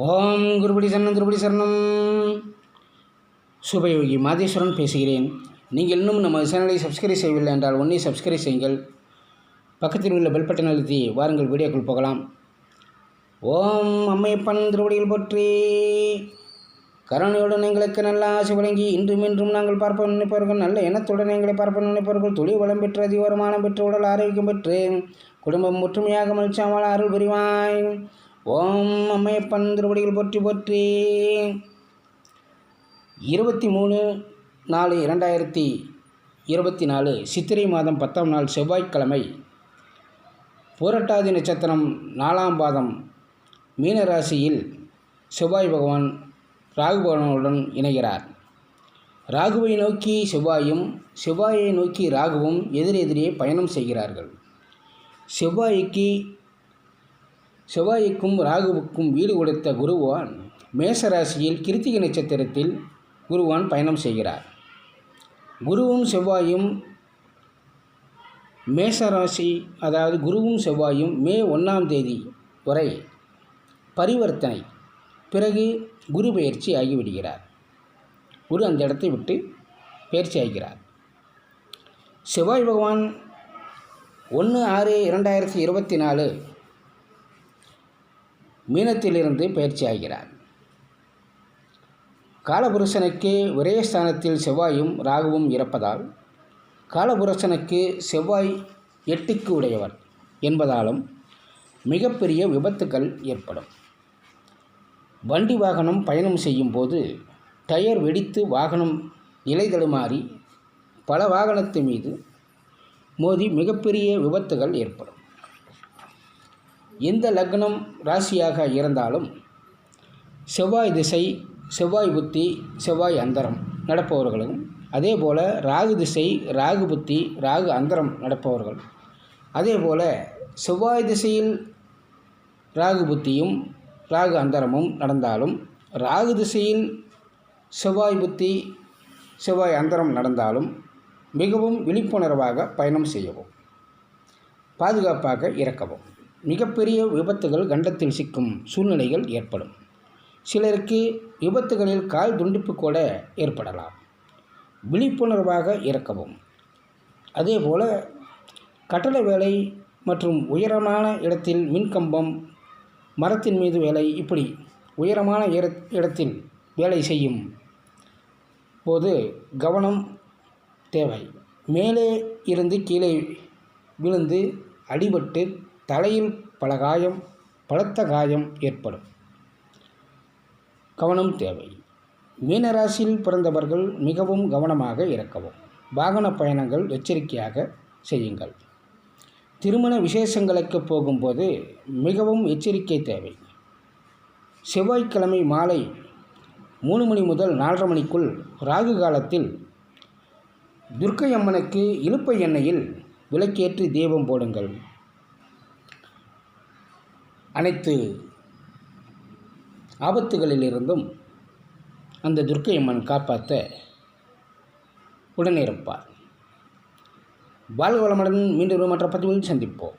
ஓம் குருபடி சரணம் திருபடி சரணம். சுபயோகி மாதேஸ்வரன் பேசுகிறேன். நீங்கள் இன்னும் நம்ம சேனலை சப்ஸ்கிரைப் செய்யவில்லை என்றால் ஒன்றே சப்ஸ்கிரைப் செய்யுங்கள். பக்கத்தில் உள்ள பெல் பட்டன் அழுத்தி வாருங்கள் வீடியோக்குள் போகலாம். ஓம் அம்மையப்பன் திருவடியில் போற்றி. கருணையுடன் எங்களுக்கு நல்ல ஆசை வழங்கி இன்றும் இன்றும் நாங்கள் பார்ப்ப நினைப்பவர்கள் நல்ல எண்ணத்துடன் எங்களை பார்ப்ப நினைப்பவர்கள் தொழில் வளம் பெற்று அதிக வருமானம் பெற்று உடல் ஆரோக்கியம் பெற்று குடும்பம் ஒற்றுமையாக மகிழ்ச்சியாமல் அருள் புரிவாய். ஓம் அம்மையப்பன் திருவடிகள் போற்றி போற்றி. இருபத்தி மூணு நாலு இரண்டாயிரத்தி இருபத்தி நாலு சித்திரை மாதம் பத்தாம் நாள் செவ்வாய்க்கிழமை பூரட்டாதி நட்சத்திரம் நாலாம் பாதம் மீனராசியில் செவ்வாய் பகவான் ராகு பகவானுடன் இணைகிறார். ராகுவை நோக்கி செவ்வாயும் செவ்வாயை நோக்கி ராகுவும் எதிரெதிரே பயணம் செய்கிறார்கள். செவ்வாய்க்கு செவ்வாய்க்கும் ராகுவுக்கும் வீடு கொடுத்த குருவான் மேசராசியில் கிருத்திகை நட்சத்திரத்தில் குருவான் பயணம் செய்கிறார். குருவும் செவ்வாயும் மேசராசி அதாவது குருவும் செவ்வாயும் மே ஒன்றாம் தேதி வரை பரிவர்த்தனை பிறகு குரு பயிற்சி ஆகிவிடுகிறார். குரு அந்த இடத்தை விட்டு பயிற்சி ஆகிறார். செவ்வாய் பகவான் ஒன்று ஆறு இரண்டாயிரத்தி இருபத்தி நாலு மீனத்திலிருந்து பயிற்சி ஆகிறார். காலபுருஷனுக்கு ஒரே ஸ்தானத்தில் செவ்வாயும் ராகுவும் இருப்பதால் காலபுருஷனுக்கு செவ்வாய் எட்டுக்கு உடையவர் என்பதாலும் மிகப்பெரிய விபத்துக்கள் ஏற்படும். வண்டி வாகனம் பயணம் செய்யும் போது டயர் வெடித்து வாகனம் நிலை தடுமாறி பல வாகனத்து மீது மோதி மிகப்பெரிய விபத்துகள் ஏற்படும். எந்த லக்னம் ராசியாக இருந்தாலும் செவ்வாய் திசை செவ்வாய் புத்தி செவ்வாய் அந்தரம் நடப்பவர்களும் அதே போல் ராகு திசை ராகு புத்தி ராகு அந்தரம் நடப்பவர்கள். அதே போல் செவ்வாய் திசையில் ராகு புத்தியும் ராகு அந்தரமும் நடந்தாலும் ராகு திசையில் செவ்வாய் புத்தி செவ்வாய் அந்தரம் நடந்தாலும் மிகவும் விழிப்புணர்வாக பயணம் செய்யவும் பாதுகாப்பாக இறக்கவும். மிகப்பெரிய விபத்துகள் கண்டத்தில் சிக்கும் சூழ்நிலைகள் ஏற்படும். சிலருக்கு விபத்துகளில் கால் துண்டிப்பு கூட ஏற்படலாம். விழிப்புணர்வாக இறக்கவும். அதேபோல் கட்டட வேலை மற்றும் உயரமான இடத்தில் மின்கம்பம் மரத்தின் மீது வேலை இப்படி உயரமான இடத்தில் வேலை செய்யும் போது கவனம் தேவை. மேலே இருந்து கீழே விழுந்து அடிபட்டு தலையில் பல காயம் பலத்த காயம் ஏற்படும். கவனம் தேவை. மீனராசியில் பிறந்தவர்கள் மிகவும் கவனமாக இருக்கவும் வாகன பயணங்கள் எச்சரிக்கையாக செய்யுங்கள். திருமண விசேஷங்களுக்கு போகும்போது மிகவும் எச்சரிக்கை தேவை. செவ்வாய்க்கிழமை மாலை மூணு மணி முதல் நாலரை மணிக்குள் ராகு காலத்தில் துர்க்கை அம்மனுக்கு இழுப்பை எண்ணெயில் விளக்கேற்றி தீபம் போடுங்கள். அனைத்து ஆபத்துகளிலிருந்தும் அந்த துர்க்கை அம்மன் காப்பாற்ற உடனிருப்பார் வாழ்க வளமுடன் மீண்டும் மற்ற பதிவில் சந்திப்போம்.